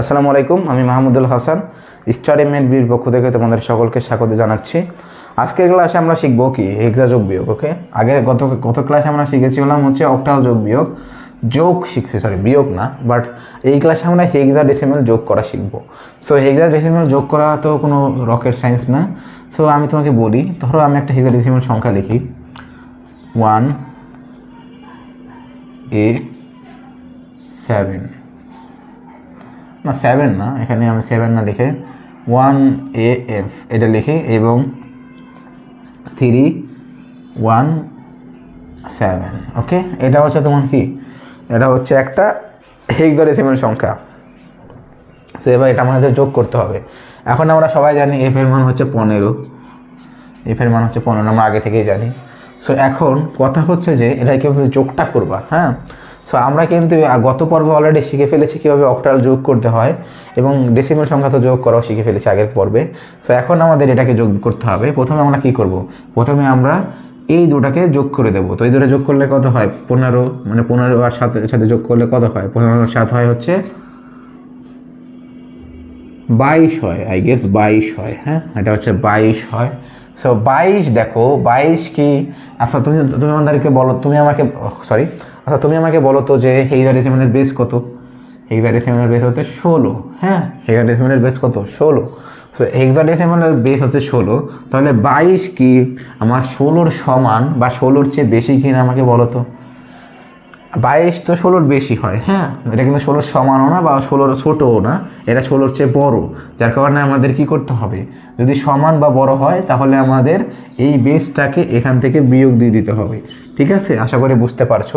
আসসালামু আলাইকুম, আমি মাহমুদুল হাসান স্টার এম বির পক্ষ থেকে তোমাদের সকলকে স্বাগত জানাচ্ছি। আজকের ক্লাসে আমরা শিখব কি? হেক্সা যোগ বিয়োগ, ওকে? আগে গত গত ক্লাসে আমরা শিখেছি হলাম হচ্ছে অক্টাল যোগ বিয়োগ, যোগ শিখছি সরি বিয়োগ না বাট এই ক্লাসে আমরা হেক্সা ডেসিমেল যোগ করা শিখব। সো হেক্সা ডেসিমেল যোগ করা তো কোনো রকেট সায়েন্স না। সো আমি তোমাকে বলি, ধরো আমি একটা হেক্সা ডেসিমেল সংখ্যা লিখি। ওয়ান এ সেভেন না সেভেন না, এখানে আমি সেভেন না লিখে ওয়ান এ এফ এটা লিখি এবং থ্রি ওয়ান সেভেন ওকে এটা হচ্ছে তোমার কি? এটা হচ্ছে একটা হেক্সাডেসিমাল সংখ্যা। সো এবার এটা আমাদের যোগ করতে হবে। এখন আমরা সবাই জানি এফ এর মান হচ্ছে পনেরো। এফ এর মান হচ্ছে পনেরো, আমরা আগে থেকেই জানি। সো এখন কথা হচ্ছে যে এটা কীভাবে যোগটা করবা হ্যাঁ? সো আমরা কিন্তু গত পর্বে অলরেডি শিখে ফেলেছি কীভাবে অক্টাল যোগ করতে হয় এবং ডেসিমেল সংখ্যা তো যোগ করাও শিখে ফেলেছি আগের পর্বে। সো এখন আমাদের এটাকে যোগ করতে হবে। প্রথমে আমরা কি করব? প্রথমে আমরা এই দুটাকে যোগ করে দেবো। তো এই দুটো যোগ করলে কত হয়? পনেরো মানে পনেরো আর সাতের সাথে যোগ করলে কত হয়? পনেরো সাত হয় হচ্ছে বাইশ হয় আই গেস বাইশ হয় হ্যাঁ? এটা হচ্ছে বাইশ হয়। সো বাইশ দেখো, বাইশ কি? আচ্ছা তুমি তুমি আমাদেরকে বলো, তুমি আমাকে সরি আচ্ছা তুমি আমাকে বলো তো যে হেইদার হেক্সাডেসিমালের বেস কত? হেক্সাডেসিমালের বেস হচ্ছে ষোলো হ্যাঁ? হেক্সাডেসিমালের বেস কত? ষোলো। সো হেক্সাডেসিমালের বেস হচ্ছে ষোলো, তাহলে বাইশ কি? আমার ষোলোর সমান বা ষোলোর চেয়ে বেশি কিনা আমাকে বলো তো। বাইশ তো ষোলোর বেশি হয় হ্যাঁ? এটা কিন্তু ষোলোর সমানও না বা ষোলোর ছোটও না এটা ষোলোর চেয়ে বড় যার কারণে আমাদের কি করতে হবে? যদি সমান বা বড় হয় তাহলে আমাদের এই বেসটাকে এখান থেকে বিয়োগ দিয়ে দিতে হবে ঠিক আছে? আশা করি বুঝতে পারছ।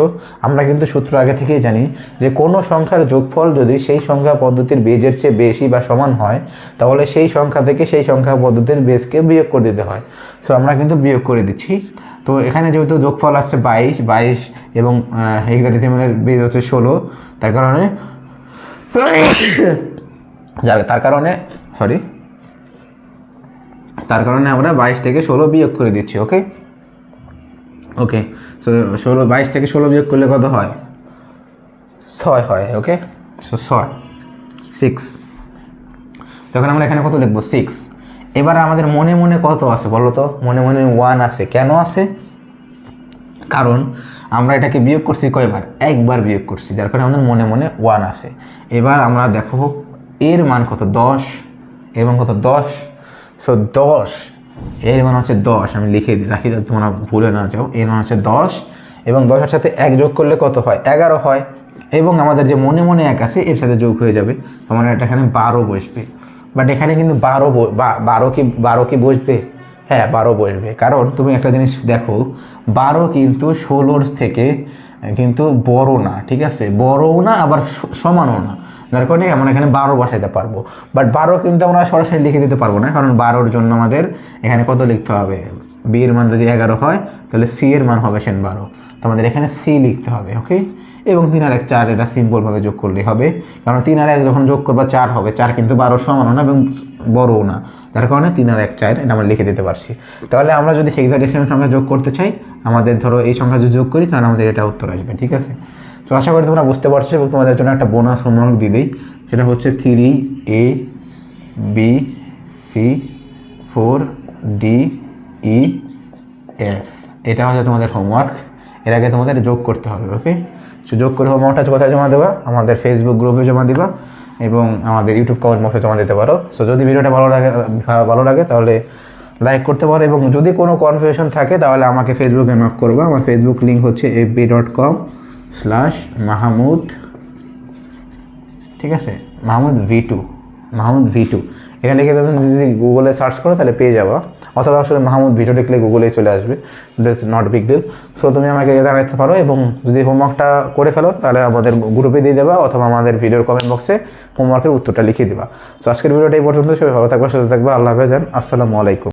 আমরা কিন্তু সূত্র আগে থেকেই জানি যে কোনো সংখ্যার যোগফল যদি সেই সংখ্যা পদ্ধতির বেজের চেয়ে বেশি বা সমান হয় তাহলে সেই সংখ্যা থেকে সেই সংখ্যা পদ্ধতির বেসকে বিয়োগ করে দিতে হয়। সো আমরা কিন্তু বিয়োগ করে দিচ্ছি। তো এখানে যেহেতু যোগফল আসছে বাইশ বাইশ এবং হেক্সাডেসিমালের বেজ হচ্ছে ষোলো, তার কারণে যার, তার কারণে সরি তার কারণে আমরা বাইশ থেকে ষোলো বিয়োগ করে দিচ্ছি ওকে ওকে সো ষোলো, বাইশ থেকে ষোলো বিয়োগ করলে কত হয়? ছয় হয় ওকে সো ছয় সিক্স তখন আমরা এখানে কত লিখব? সিক্স এবার আমাদের মনে মনে কত আছে বলো তো? মনে মনে ওয়ান আছে। কেন আছে? কারণ আমরা এটাকে বিয়োগ করছি কয়বার? একবার বিয়োগ করছি, যার কারণে আমাদের মনে মনে ওয়ান আসে এবার আমরা দেখো এর মান কত? দশ। এর মান কত? দশ। সো দশ। এর মান হচ্ছে দশ। আমি লিখে দিই, রাখি যাতে তোমরা ভুলে না যাও। এর মান হচ্ছে দশ এবং দশের সাথে এক যোগ করলে কত হয়? এগারো হয়। এবং আমাদের যে মনে মনে এক আছে, এর সাথে যোগ হয়ে যাবে। তোমার এটা এখানে বারো বসবে। বাট এখানে কিন্তু বারো বারো কি বারো কি বসবে? হ্যাঁ বারো বসবে। কারণ তুমি একটা জিনিস দেখো, বারো কিন্তু ষোলোর থেকে কিন্তু বড় না, ঠিক আছে? বড়ও না, আবার সমানও না। যার কারণে আমরা এখানে বারো বসাইতে পারব। বাট বারো কিন্তু আমরা সরাসরি লিখে দিতে পারব না, কারণ বারোর জন্য আমাদের এখানে কত লিখতে হবে? বি এর মান যদি এগারো হয়, তাহলে সি এর মান হবে সেন বারো। তো আমাদের এখানে সি লিখতে হবে ওকে এবং তিন আর এক চার এটা সিম্পলভাবে যোগ করলেই হবে। কারণ তিন আর এক যখন যোগ করবা, চার হবে। চার কিন্তু বারো সমানও না এবং বড়ও না। যার কারণে তিন আর এক চার এটা আমরা লিখে দিতে পারছি। তাহলে আমরা যদি হেক্সাডেসিমাল সংখ্যা যোগ করতে চাই, আমাদের ধরো এই সংখ্যা যদি যোগ করি, তাহলে আমাদের এটা উত্তর আসবে, ঠিক আছে? তো আশা করি তোমরা বুঝতে পারছ এবং তোমাদের জন্য একটা বোনাস হোমওয়ার্ক দিয়ে দিই। সেটা হচ্ছে three A B C four D E F এটা হচ্ছে তোমাদের হোমওয়ার্ক এর আগে তোমাদের যোগ করতে হবে ওকে যোগ করে হোমওয়ার্কটা কোথায় জমা দেবা, আমাদের ফেসবুক গ্রুপে জমা দিবা এবং আমাদের ইউটিউব কমেন্ট বক্সে জমা দিতে পারো। সো যদি ভিডিওটা ভালো লাগে ভালো লাগে, তাহলে লাইক করতে পারো এবং যদি কোনো কনফিউশন থাকে, তাহলে আমাকে ফেসবুকে নক করবা। আমার ফেসবুক লিঙ্ক হচ্ছে FB dot com slash Mahmud ঠিক আছে? Mahmud V two Mahmud V two এখানে থেকে তুমি যদি গুগলে সার্চ করো, তাহলে পেয়ে যাবা। অথবা আসলে মাহমুদ ভিডিও দেখলে গুগলেই চলে আসবে। নট বিগ ডিল সো তুমি আমাকে জানাতে পারো এবং যদি হোমওয়ার্কটা করে ফেলো, তাহলে আমাদের গ্রুপে দিয়ে দেবা অথবা আমাদের ভিডিওর কমেন্ট বক্সে হোমওয়ার্কের উত্তরটা লিখে দেবা। সো আজকের ভিডিওটা এই পর্যন্ত সবাই ভালো থাকবে, সুস্থ থাকবে। আল্লাহ হাফেজ আসসালামু আলাইকুম।